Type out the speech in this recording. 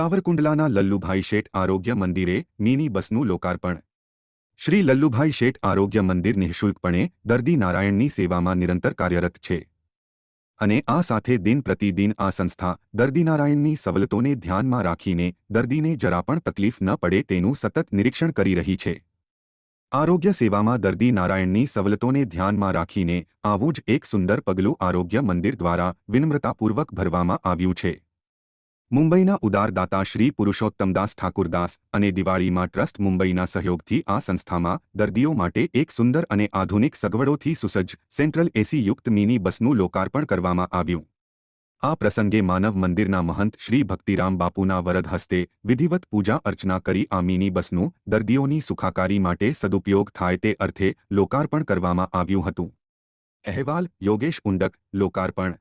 સાવરકુંડલાના લલ્લુભાઈ શેઠ આરોગ્ય મંદિરે મિની બસનું લોકાર્પણ. શ્રી લલ્લુભાઈ શેઠ આરોગ્ય મંદિર નિઃશુલ્કપણે દર્દી નારાયણની સેવામાં નિરંતર કાર્યરત છે. અને આ સાથે દિન પ્રતિદિન આ સંસ્થા દર્દીનારાયણની સવલતોને ધ્યાનમાં રાખીને દર્દીને જરા પણ તકલીફ ન પડે તેનું સતત નિરીક્ષણ કરી રહી છે. આરોગ્ય સેવામાં દર્દી નારાયણની સવલતોને ધ્યાનમાં રાખીને આવું જ એક સુંદર પગલું આરોગ્ય મંદિર દ્વારા વિનમ્રતાપૂર્વક ભરવામાં આવ્યું છે. મુંબઈના ઉદારદાતા શ્રી પુરુષોત્તમદાસ ઠાકુરદાસ અને દિવાળીમાં ટ્રસ્ટ મુંબઈના સહયોગથી આ સંસ્થામાં દર્દીઓ માટે એક સુંદર અને આધુનિક સગવડોથી સુસજ્જ સેન્ટ્રલ એસી યુક્ત મિની બસનું લોકાર્પણ કરવામાં આવ્યું. આ પ્રસંગે માનવ મંદિરના મહંત શ્રી ભક્તિરામ બાપુના વરદ હસ્તે વિધિવત પૂજા અર્ચના કરી આ મિની બસનું દર્દીઓની સુખાકારી માટે સદુપયોગ થાય તે અર્થે લોકાર્પણ કરવામાં આવ્યું હતું. અહેવાલ યોગેશ ઉંડક, લોકાર્પણ